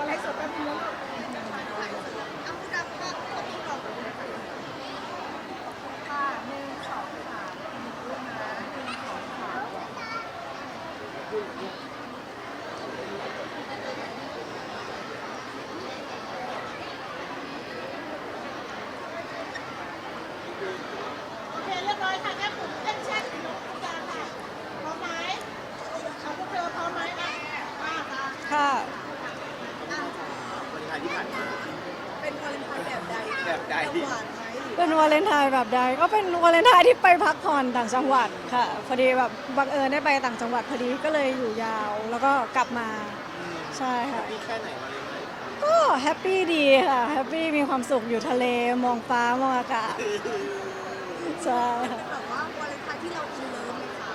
Có lấy 鹤 ใดจะหวานไหมหรือเป็นวาเลนไทน์แบบใดก็เป็นวาเลนไทน์ที่ไปพักผ่อนต่างจังหวัดค่ะ พอดีแบบบังเอิญได้ไปต่างจังหวัดพอดีก็เลยอยู่ยาวแล้วก็กลับมาใช่ค่ะพี่แค่ไหนมาเลยไหมก็แฮปปี้ดีค่ะแฮปปี้มีความสุขอยู่ทะเลมองฟ้ามองอากาศใช่ค่ะแบบว่าวาเลนไทน์ที่เราอินเลิฟไหมคะ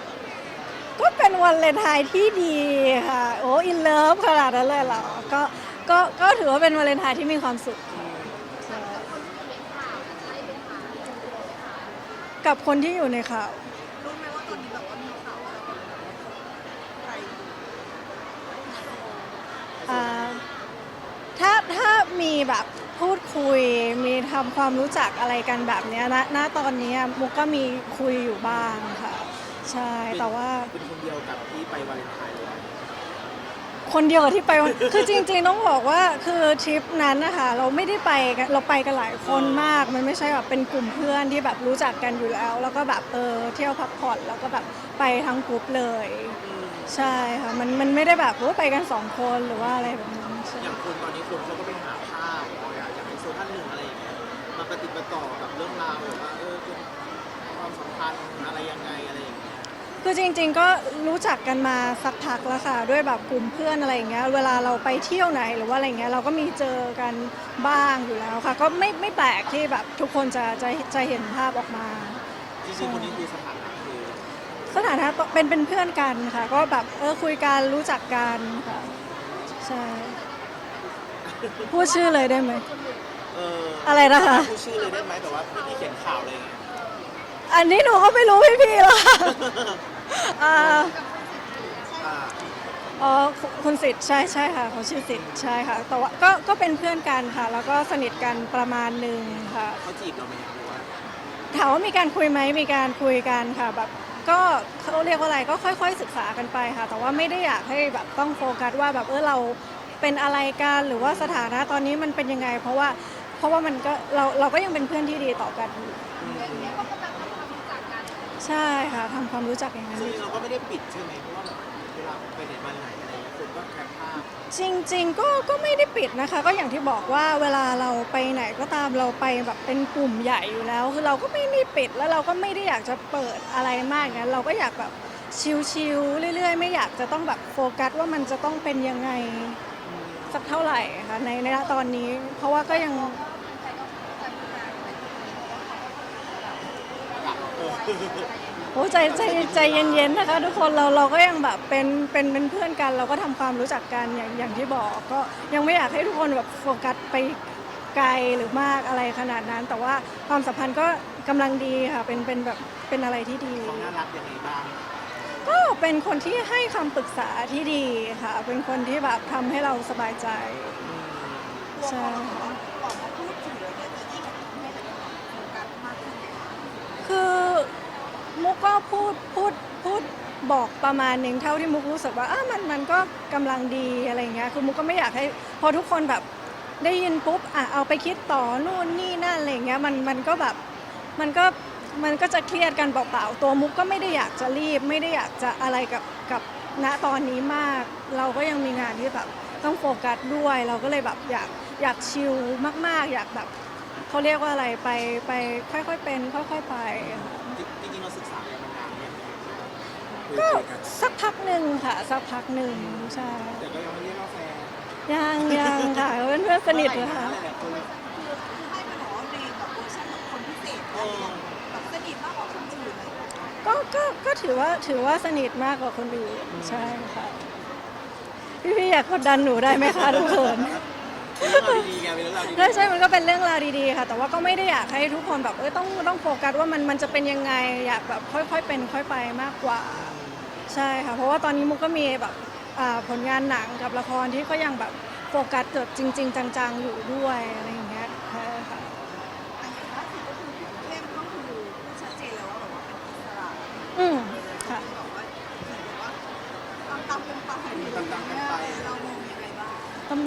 ก็เป็นวันเลนไทน์ที่ดีค่ะโอ้อินเลิฟขนาดนั้นเลยเหรอก็ก็ก็ถือว่าเป็นวาเลนไทน์ที่มีความสุขค่ะใช่ กับคนที่อยู่ในข่าว รู้ไหมว่าตอนนี้แบบว่ามีข่าวอะไรแบบใครอ่าถ้าถ้ามีแบบพูดคุยมีทำความรู้จักอะไรกันแบบเนี้ยนะณตอนนี้มุกก็มีคุยอยู่บ้างค่ะ ใช่แต่ว่า เป็นคนเดียวกับที่ไปวาเลนไทน์เลยไหม คนเดียวกับที่ไปวันคือจริง ๆ ต้องบอกว่าคือทริปนั้นนะคะเราไม่ได้ไปกันเราไปกันหลายคนมาก มันไม่ใช่แบบเป็นกลุ่มเพื่อนที่แบบรู้จักกันอยู่แล้ว แล้วก็แบบเออเที่ยวพักผ่อนแล้วก็แบบไปทั้งกลุ่มเลย ใช่ค่ะมันมันไม่ได้แบบว่าไปกันสองคนหรือว่าอะไรแบบนั้นใช่อย่างคนตอนนี้คนเขาก็ไปหาภาพเอาอยากอยากให้โซท่านหนึ่งอะไรอย่างเงี้ยมาปฏิดประต่อกับเรื่องราวแบบว่าเออเป็นความสัมพันธ์อะไรยังไงอะไรอย่างเงี้ย คือจริงๆก็รู้จักกันมาสักพักแล้วค่ะ ด้วยแบบกลุ่มเพื่อนอะไรอย่างเงี้ยเวลาเราไปเที่ยวไหนหรือว่าอะไรเงี้ยเราก็มีเจอกันบ้างอยู่แล้วค่ะ ก็ไม่ไม่แปลกที่แบบทุกคนจะจะจะเห็นภาพออกมา จริงๆคนนี้คือสถานะคือสถานะเป็นเป็นเพื่อนกันค่ะ ก็แบบเออคุยกันรู้จักกันค่ะใช่พูดชื่อเลยได้ไหมเอออะไรนะคะพูดชื่อเลยได้ไหมแต่ว่าพี่ที่เขียนข่าวอะไรอย่างเงี้ยอันนี้หนูก็ไม่รู้พี่พี่ๆหรอกค่ะ อ่าอ่าอ๋อคุณคุณสิทธิ์ใช่ใช่ค่ะเขาชื่อสิทธิ์ใช่ค่ะ แต่ว่าก็ก็เป็นเพื่อนกันค่ะ แล้วก็สนิทกันประมาณหนึ่งค่ะ เขาจีบเราไหมครับหรือว่าถามว่ามีการคุยไหมมีการคุยกันค่ะแบบก็เขาเรียกว่าอะไรก็ค่อย ๆ ศึกษากันไปค่ะ แต่ว่าไม่ได้อยากให้แบบต้องโฟกัสว่าแบบเออเราเป็นอะไรกันหรือว่าสถานะตอนนี้มันเป็นยังไง เพราะว่าเพราะว่ามันก็เราเราก็ยังเป็นเพื่อนที่ดีต่อกันอยู่ ใช่ค่ะทำความรู้จักอย่างนั้นซึ่งดีเราก็ไม่ได้ปิดใช่ไหมเพราะว่าแบบเวลาไปไหนมาไหนอะไรอย่างเงี้ยคนก็แคปภาพจริง ๆ ก็ก็ไม่ได้ปิดนะคะ ก็อย่างที่บอกว่าเวลาเราไปไหนก็ตามเราไปแบบเป็นกลุ่มใหญ่อยู่แล้ว คือเราก็ไม่ได้ปิดแล้วเราก็ไม่ได้อยากจะเปิดอะไรมากงั้นเราก็อยากแบบชิลๆเรื่อย ๆ ไม่อยากจะต้องแบบโฟกัสว่ามันจะต้องเป็นยังไงสักเท่าไหร่ค่ะในในณตอนนี้ เพราะว่าก็ยัง โอ้ใจใจใจเย็นๆนะคะทุกคนเราเราก็ยังแบบเป็นเป็นเป็นเพื่อนกัน เราก็ทำความรู้จักกันอย่างอย่างที่บอกก็ยังไม่อยากให้ทุกคนแบบโฟกัสไปไกลหรือมากอะไรขนาดนั้น แต่ว่าความสัมพันธ์ก็กำลังดีค่ะเป็นเป็นแบบเป็นอะไรที่ดี เขาน่ารักยังไงบ้างก็เป็นคนที่ให้คำปรึกษาที่ดีค่ะ เป็นคนที่แบบทำให้เราสบายใจใช่ค่ะออกมาพูดถึงแล้วเนี่ยจะยิ่งทำให้แบบโฟกัสมากขึ้นไหมคะคือ มุกก็พูดพูดพูดบอกประมาณหนึ่งเท่าที่มุกรู้สึกว่าเอะมันมันก็กำลังดีอะไรเงี้ยคือมุกก็ไม่อยากให้พอทุกคนแบบได้ยินปุ๊บอะเอาไปคิดต่อนู่นนี่นั่นอะไรเงี้ยมันมันก็แบบมันก็มันก็จะเครียดกันเปล่าๆตัวมุกก็ไม่ได้อยากจะรีบ ไม่ได้อยากจะอะไรกับกับณตอนนี้มาก เราก็ยังมีงานที่แบบต้องโฟกัสด้วย เราก็เลยแบบอยากอยากชิลมากๆ อยากแบบเขาเรียกว่าอะไรไปไปค่อยๆเป็น ค่อย ๆไป ก็คุยกันสักพักหนึ่งค่ะ สักพักหนึ่งใช่แต่ก็ยังไม่เรียกว่าแฟนยังยังค่ะเป็นเพื่อนสนิทเลยค่ะหลายๆคนคือคือให้มันบอกว่าในแบบเวอร์ชันของคนพิเศษอะไรอย่างเงี้ยแบบสนิทมากกว่าคนอื่นอะไรอย่างเงี้ยก็ก็ก็ถือว่าถือว่าสนิทมากกว่าคนอื่นใช่ค่ะ พี่พี่ๆอยากกดดันหนูได้ไหมคะทุกคนเป็นเรื่องราวดีๆไงเป็นเรื่องราวดีๆ ใช่ใช่มันก็เป็นเรื่องราวดีๆค่ะ แต่ว่าก็ไม่ได้อยากให้ทุกคนแบบเออต้องต้องโฟกัสว่ามันมันจะเป็นยังไงอยากแบบค่อยๆเป็นค่อยไปมากกว่า ใช่ค่ะ เพราะว่าตอนนี้มุกก็มีแบบอ่าผลงานหนังกับละครที่ก็ยังแบบโฟกัสเกิดจริง ๆ จังๆ อยู่ด้วยอะไรอย่างเงี้ยใช่ค่ะ อันนี้ล่าสุดก็คือเข้มก็คือพูดชัดเจนแล้วว่าแบบว่าเป็นอิสระ อืมค่ะ แบบว่าเหมือนกับว่าตามตามกันไป ตามๆกันไป เรามองยังไงบ้าง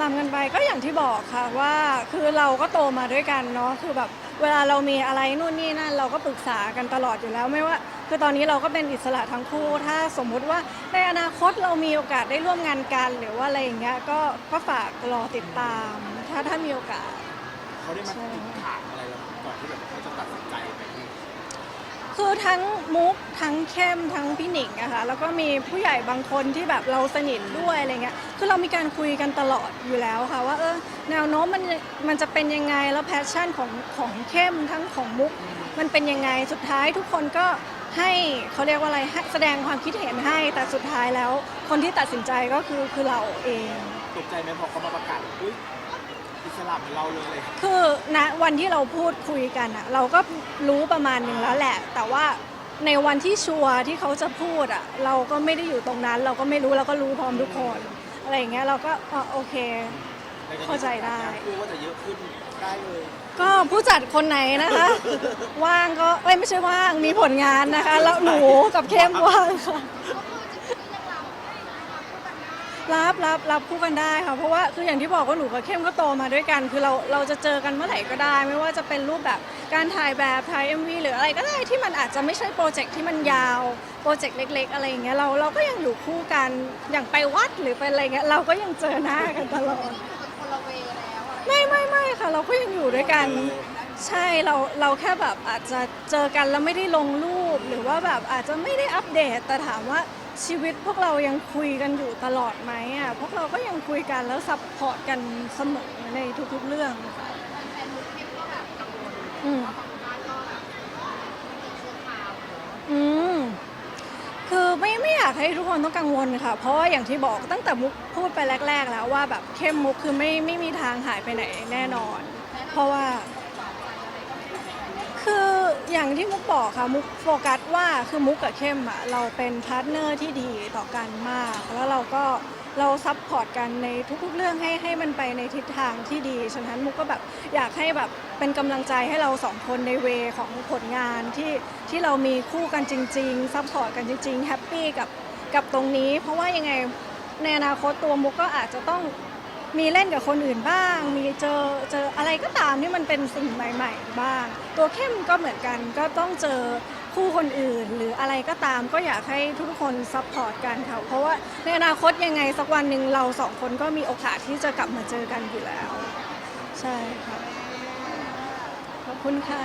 ตำๆกันไปก็อย่างที่บอกค่ะว่าคือเราก็โตมาด้วยกันเนาะคือแบบเวลาเรามีอะไรนู่นนี่นั่นเราก็ปรึกษากันตลอดอยู่แล้วไม่ว่า คือตอนนี้เราก็เป็นอิสระทั้งคู่ ถ้าสมมุติว่าในอนาคตเรามีโอกาสได้ร่วมงานกันหรือว่าอะไรอย่างเงี้ยก็ก็ฝากรอติดตาม ถ้าถ้ามีโอกาสเขาได้มาติดถาม คือทั้งมุกทั้งเข้มทั้งพี่หนิงอะค่ะแล้วก็มีผู้ใหญ่บางคนที่แบบเราสนิทด้วยอะไรเงี้ยคือเรามีการคุยกันตลอดอยู่แล้วค่ะว่าเออแนวโน้มมันมันจะเป็นยังไงแล้วแพชชั่นของของเข้มทั้งของมุก มันเป็นยังไงสุดท้ายทุกคนก็ให้เขาเรียกว่าอะไรให้แสดงความคิดเห็นให้แต่สุดท้ายแล้ว คนที่ตัดสินใจก็คือคือเราเอง ตกใจไหมพอเขามาประกาศอุ้ย อิสระเหมือนเราเลย คือณวันที่เราพูดคุยกันอะเราก็รู้ประมาณหนึ่งแล้วแหละ แต่ว่าในวันที่ชัวร์ที่เขาจะพูดอะเราก็ไม่ได้อยู่ตรงนั้น เราก็ไม่รู้เราก็รู้พร้อมทุกคนอะไรอย่างเงี้ยเราก็อะโอเค เข้าใจได้ พูดว่าจะเยอะขึ้นได้เลยก็ผู้จัดคนไหนนะคะ ว่างก็เอ้ยไม่ใช่ว่างมีผลงานนะคะ แล้วหนูกับเข้มว่างค่ะ รับรับรับคู่กันได้ค่ะเพราะว่าคืออย่างที่บอกว่าหนูกับเข้มก็โตมาด้วยกัน คือเราเราจะเจอกันเมื่อไหร่ก็ได้ ไม่ว่าจะเป็นรูปแบบการถ่ายแบบถ่าย MV หรืออะไรก็ได้ที่มันอาจจะไม่ใช่โปรเจกต์ที่มันยาวโปรเจกต์เล็ก ๆ อะไรอย่างเงี้ยเราเราก็ยังอยู่คู่กันอย่างไปวัดหรือไปอะไรเงี้ยเราก็ยังเจอหน้ากันตลอดไม่ไม่ไม่ค่ะ เราก็ยังอยู่ด้วยกัน ใช่เราเราแค่แบบอาจจะเจอกันแล้วไม่ได้ลงรูป หรือว่าแบบอาจจะไม่ได้อัปเดตแต่ถามว่า ชีวิตพวกเรายังคุยกันอยู่ตลอดไหมอะพวกเราก็ยังคุยกันแล้วซัพพอร์ตกันเสมอในทุกๆเรื่องค่ะอืมอืมคือไม่ไม่อยากให้ทุกคนต้องกังวลค่ะ เพราะว่าอย่างที่บอกตั้งแต่มุกพูดไปแรก ๆ แล้วว่าแบบเข้มมุกคือไม่ไม่มีทางหายไปไหนแน่นอน เพราะว่า คืออย่างที่มุกบอกค่ะมุกโฟกัสว่าคือมุกกับเข้มอะเราเป็นพาร์ทเนอร์ที่ดีต่อกันมาก แล้วเราก็เราซัพพอร์ตกันในทุกๆเรื่องให้ให้มันไปในทิศทางที่ดี ฉะนั้นมุกก็แบบอยากให้แบบเป็นกำลังใจให้เราสองคนในเวของผลงานที่ที่เรามีคู่กันจริงๆซัพพอร์ตกันจริงๆแฮปปี้กับกับตรงนี้ เพราะว่ายังไงในอนาคตตัวมุกก็อาจจะต้อง มีเล่นกับคนอื่นบ้าง มีเจอเจออะไรก็ตามที่มันเป็นสิ่งใหม่ ๆ บ้าง ตัวเข้มก็เหมือนกันก็ต้องเจอคู่คนอื่น หรืออะไรก็ตามก็อยากให้ทุกคนซัพพอร์ตกันค่ะเพราะว่าในอนาคตยังไงสักวันหนึ่งเราสองคนก็มีโอกาสที่จะกลับมาเจอกันอยู่แล้ว ใช่ค่ะขอบคุณค่ะ